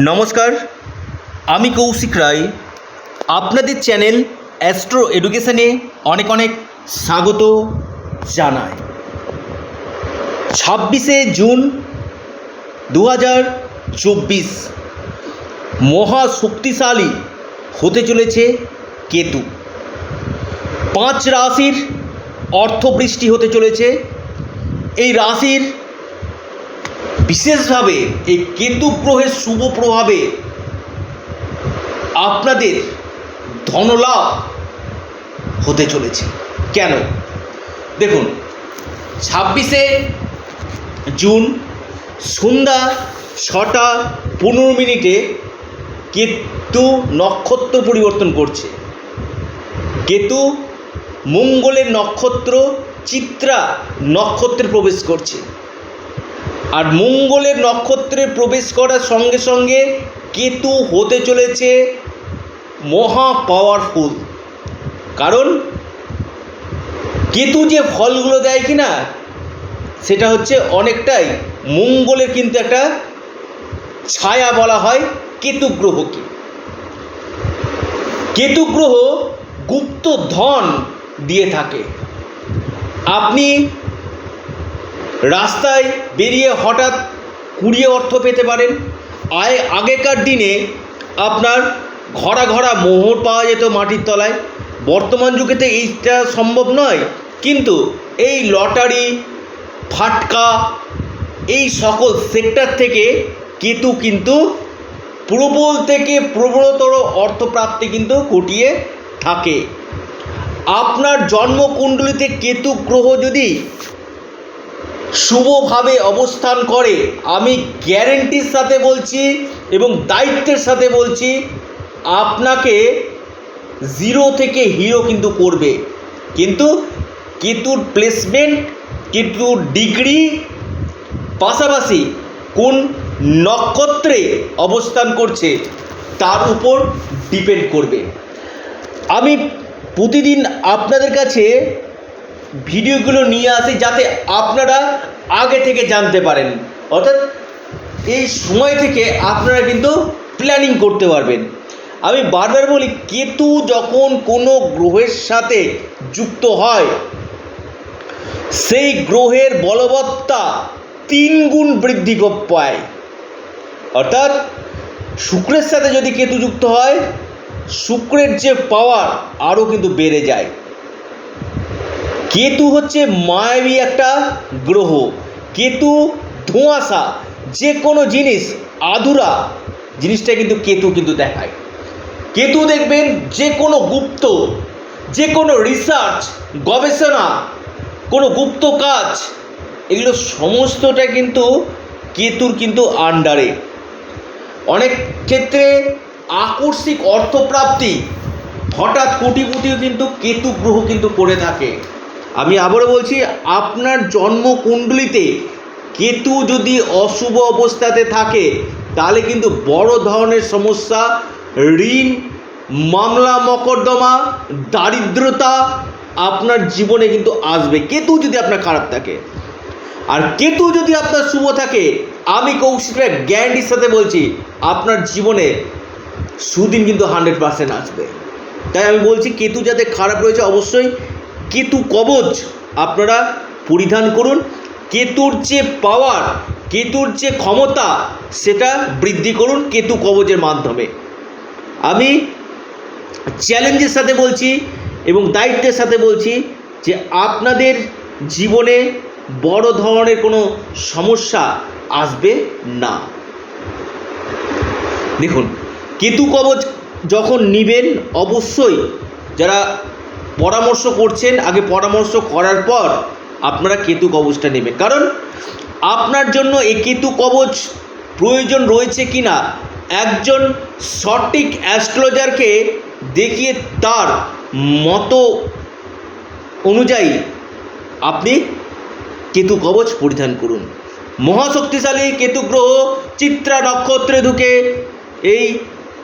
নমস্কার, আমি কৌশিক রায়। আপনাদের চ্যানেল অ্যাস্ট্রো এডুকেশনে অনেক অনেক স্বাগত জানাই। ছাব্বিশে জুন দু হাজার চব্বিশ মহা শক্তিশালী হতে চলেছে কেতু। পাঁচ রাশির অর্থবৃষ্টি হতে চলেছে। এই রাশির বিশেষভাবে এই কেতু গ্রহের শুভ প্রভাবে আপনাদের ধনলাভ হতে চলেছে। কেন? দেখুন, ছাব্বিশে জুন সন্ধ্যা ছটা পনেরো মিনিটে কেতু নক্ষত্র পরিবর্তন করছে। কেতু মঙ্গলের নক্ষত্র, চিত্রা নক্ষত্রে প্রবেশ করছে। আর মঙ্গলের নক্ষত্রে প্রবেশ করার সঙ্গে সঙ্গে কেতু হতে চলেছে মহা পাওয়ারফুল কারণ কেতু যে ফলগুলো দেয় কি না সেটা হচ্ছে অনেকটাই মঙ্গলের কিন্তু একটা ছায়া বলা হয় কেতু গ্রহকে। কেতু গ্রহ গুপ্ত ধন দিয়ে থাকে। আপনি রাস্তায় বেরিয়ে হঠাৎ কুড়িয়ে অর্থ পেতে পারেন। আয় আগেকার দিনে আপনার ঘরা ঘরা মোহর পাওয়া যেত মাটির তলায়। বর্তমান যুগেতে এইটা সম্ভব নয়। কিন্তু এই লটারি, ফাটকা, এই সকল সেক্টর থেকে কেতু কিন্তু প্রবল থেকে প্রবলতর অর্থপ্রাপ্তি কিন্তু ঘটিয়ে থাকে। আপনার জন্মকুণ্ডলিতে কেতু গ্রহ যদি শুভভাবে অবস্থান করে, আমি গ্যারেন্টির সাথে বলছি এবং দায়িত্বের সাথে বলছি, আপনাকে জিরো থেকে হিরো কিন্তু করবে। কিন্তু কেতুর প্লেসমেন্ট কেতুর ডিগ্রি পাশাপাশি কোন নক্ষত্রে অবস্থান করছে, তার উপর ডিপেন্ড করবে। আমি প্রতিদিন আপনাদের কাছে ভিডিওগুলো নিয়ে আসি যাতে আপনারা আগে থেকে জানতে পারেন। অর্থাৎ এই সময় থেকে আপনারা কিন্তু প্ল্যানিং করতে পারবেন। আমি বারবার বলি, কেতু যখন কোনো গ্রহের সাথে যুক্ত হয়, সেই গ্রহের বলবত্তা তিন গুণ বৃদ্ধি পায়। অর্থাৎ শুক্রের সাথে যদি কেতু যুক্ত হয়, শুক্রের যে পাওয়ার আরও কিন্তু বেড়ে যায়। কেতু হচ্ছে মায়াবী একটা গ্রহ। কেতু ধোঁয়াশা, যে কোনো জিনিস, আধুরা, জিনিসটা কিন্তু কেতু কিন্তু দেখায়। কেতু দেখবেন যে কোনো গুপ্ত, যে কোনো রিসার্চ গবেষণা, কোনো গুপ্ত কাজ, এগুলো সমস্তটা কিন্তু কেতুর কিন্তু আন্ডারে অনেক ক্ষেত্রে আকস্মিক অর্থপ্রাপ্তি, হঠাৎ কোটিপতিও কিন্তু কেতু গ্রহ কিন্তু করে থাকে। আমি আবারও বলছি, আপনার জন্মকুণ্ডলিতে কেতু যদি অশুভ অবস্থাতে থাকে, তাহলে কিন্তু বড় ধরনের সমস্যা, ঋণ, মামলা, মকদ্দমা, দারিদ্রতা আপনার জীবনে কিন্তু আসবে। কেতু যদি আপনার খারাপ থাকে, আর কেতু যদি আপনার শুভ থাকে, আমি কৌশিকরা গ্যারান্টির সাথে বলছি, আপনার জীবনে সুদিন কিন্তু হান্ড্রেড পার্সেন্ট আসবে। তাই আমি বলছি, কেতু যাতে খারাপ রয়েছে, অবশ্যই কেতু কবচ আপনারা পরিধান করুন। কেতুর যে পাওয়ার কেতুর যে ক্ষমতা, সেটা বৃদ্ধি করুন কেতু কবচের মাধ্যমে। আমি চ্যালেঞ্জের সাথে বলছি এবং দায়িত্বের সাথে বলছি যে আপনাদের জীবনে বড় ধরনের কোনো সমস্যা আসবে না। দেখুন, কেতু কবচ যখন নিবেন, অবশ্যই যারা পরামর্শ করছেন, আগে পরামর্শ করার পর আপনারা কেতু কবচটা নেবেন। কারণ আপনার জন্য এই কেতু কবচ প্রয়োজন রয়েছে কি না একজন সঠিক অ্যাস্ট্রোলজারকে দেখিয়ে তার মতো অনুযায়ী আপনি কেতু কবচ পরিধান করুন। মহাশক্তিশালী কেতু গ্রহ চিত্রা নক্ষত্রে ঢুকে এই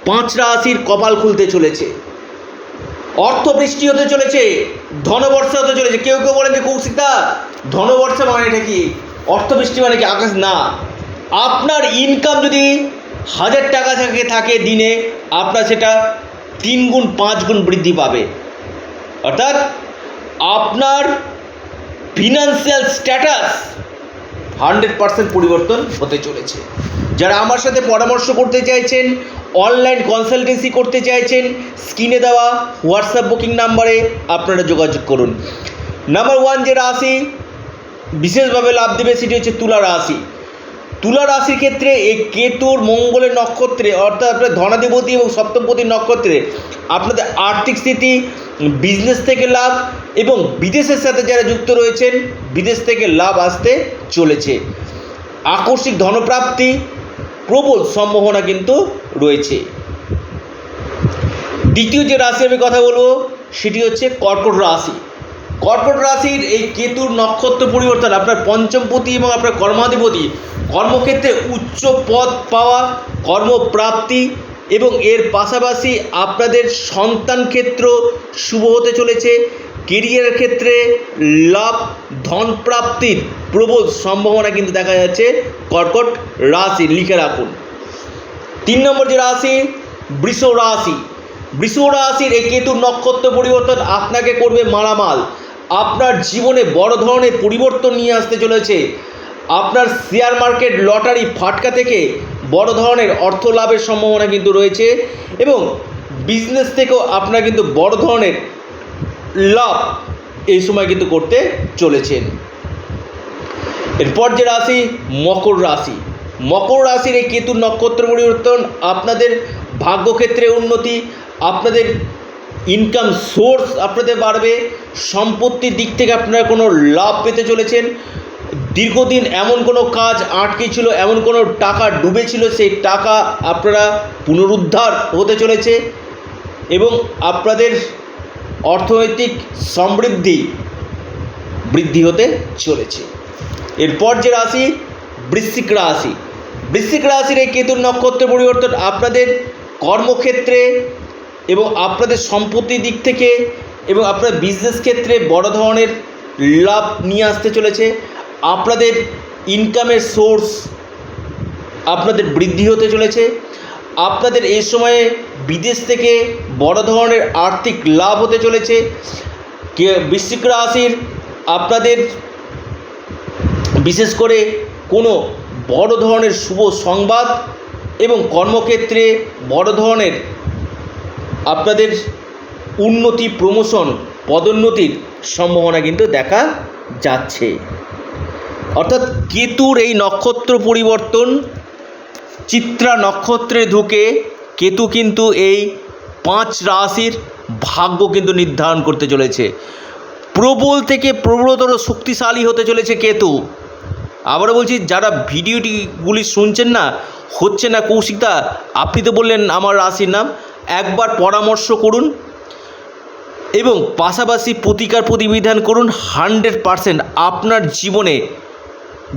পাঁচ রাশির কপাল খুলতে চলেছে। অর্থ বৃষ্টি হতে চলেছে, ধনবর্ষা হতে চলেছে। কেউ কেউ বলেন যে, কৌশিকদা, ধনবর্ষা মানে এটা কি? অর্থ বৃষ্টি মানে কি? আকাশ না। আপনার ইনকাম যদি হাজার টাকা থাকে থাকে দিনে, আপনার সেটা তিন গুণ, পাঁচ গুণ বৃদ্ধি পাবে। অর্থাৎ আপনার ফিনান্সিয়াল স্ট্যাটাস হান্ড্রেড পার্সেন্ট পরিবর্তন হতে চলেছে। যারা আমার সাথে পরামর্শ করতে চাইছেন অনলাইন কনসালটেন্সি করতে চাইছেন স্ক্রিনে দেওয়া হোয়াটসঅ্যাপ বুকিং নাম্বারে আপনারা যোগাযোগ করুন। নাম্বার ওয়ান যে রাশি, বিশেষভাবে লাভ দেবে সেটি হচ্ছে তুলা রাশি। তুলা রাশির ক্ষেত্রে এই কেতুর, মঙ্গলের নক্ষত্রে, অর্থাৎ আপনার ধনাধিপতি এবং সপ্তমপতি নক্ষত্রে আপনাদের আর্থিক স্থিতি বিজনেস থেকে লাভ এবং বিদেশের সাথে যারা যুক্ত রয়েছেন, বিদেশ থেকে লাভ আসতে চলেছে। আকস্মিক ধনপ্রাপ্তি প্রবল সম্ভাবনা কিন্তু রয়েছে। দ্বিতীয় যে রাশি আমি কথা বলব, সেটি হচ্ছে কর্কট রাশি। কর্কট রাশির এই কেতুর নক্ষত্র পরিবর্তন আপনার পঞ্চমপতি এবং আপনার কর্মাধিপতি, কর্মক্ষেত্রে উচ্চ পদ পাওয়া, কর্মপ্রাপ্তি এবং এর পাশাপাশি আপনাদের সন্তান ক্ষেত্র শুভ হতে চলেছে। কেরিয়ারের ক্ষেত্রে লাভ ধন প্রাপ্তির প্রবল সম্ভাবনা কিন্তু দেখা যাচ্ছে। কর্কট রাশি লিখে রাখুন। তিন নম্বর যে রাশি, বৃষ রাশি। বৃষ রাশির এই কেতুর নক্ষত্র পরিবর্তন আপনাকে করবে মারামাল। আপনার জীবনে বড় ধরনের পরিবর্তন নিয়ে আসতে চলেছে। আপনার শেয়ার মার্কেট লটারি ফাটকা থেকে বড় ধরনের অর্থ লাভের সম্ভাবনা কিন্তু রয়েছে এবং বিজনেস থেকেও আপনারা কিন্তু বড় ধরনের লাভ এই সময় কিন্তু করতে চলেছেন। এরপর যে রাশি, মকর রাশি। মকর রাশির এই কেতুর নক্ষত্র পরিবর্তন আপনাদের ভাগ্যক্ষেত্রে উন্নতি, আপনাদের ইনকাম সোর্স আপনাদের বাড়বে, সম্পত্তির দিক থেকে আপনারা কোনো লাভ পেতে চলেছেন। দীর্ঘদিন এমন কোনো কাজ আটকে ছিল, এমন কোনো টাকা ডুবেছিল সেই টাকা আপনারা পুনরুদ্ধার হতে চলেছে এবং আপনাদের অর্থনৈতিক সমৃদ্ধি বৃদ্ধি হতে চলেছে। এরপর যে রাশি, বৃশ্চিক রাশি। বৃশ্চিক রাশির এই কেতুর নক্ষত্র পরিবর্তন আপনাদের কর্মক্ষেত্রে এবং আপনাদের সম্পত্তির দিক থেকে এবং আপনার বিজনেস ক্ষেত্রে বড় ধরনের লাভ নিয়ে আসতে চলেছে। আপনাদের ইনকামের সোর্স আপনাদের বৃদ্ধি হতে চলেছে। আপনাদের এই সময়ে বিদেশ থেকে বড় ধরনের আর্থিক লাভ হতে চলেছে। বৃশ্চিক রাশির আপনাদের বিশেষ করে কোনো বড় ধরনের শুভ সংবাদ এবং কর্মক্ষেত্রে বড় ধরনের আপনাদের উন্নতি প্রমোশন পদোন্নতির সম্ভাবনা কিন্তু দেখা যাচ্ছে। অর্থাৎ কেতুর এই নক্ষত্র পরিবর্তন, চিত্রা নক্ষত্রে ঢুকে কেতু কিন্তু এই পাঁচ রাশির ভাগ্য কিন্তু নির্ধারণ করতে চলেছে। প্রবল থেকে প্রবলতর শক্তিশালী হতে চলেছে কেতু। আবারও বলছি, যারা ভিডিওটিগুলি শুনছেন না, হচ্ছে না কৌশিকদা, আপনি তো বললেন আমার রাশির নাম, একবার পরামর্শ করুন এবং পাশাপাশি প্রতিকার প্রতিবিধান করুন হান্ড্রেড পারসেন্ট আপনার জীবনে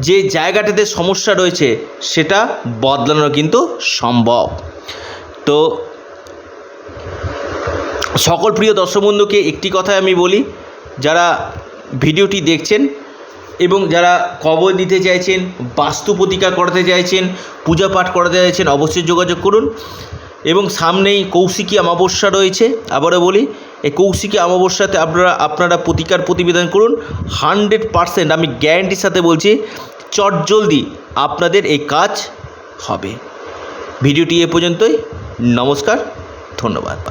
যে জায়গাটাতে সমস্যা রয়েছে, সেটা বদলানো কিন্তু সম্ভব। তো সকল প্রিয় দর্শক বন্ধুকে একটি কথাই আমি বলি, যারা ভিডিওটি দেখছেন এবং যারা কবর দিতে চাইছেন, বাস্তু প্রতিকার করাতে চাইছেন, পূজা পাঠ করাতে চাইছেন, অবশ্যই যোগাযোগ করুন। এবং সামনেই কৌশিকী অমাবস্যা রয়েছে। আবারও বলি, এই কৌশিকী অমাবস্যাতে আপনারা আপনারা প্রতিকার প্রতিবেদন করুন। হান্ড্রেড পারসেন্ট আমি গ্যারান্টির সাথে বলছি চটজলদি আপনাদের এই কাজ হবে। ভিডিওটি এ পর্যন্তই। নমস্কার, ধন্যবাদ।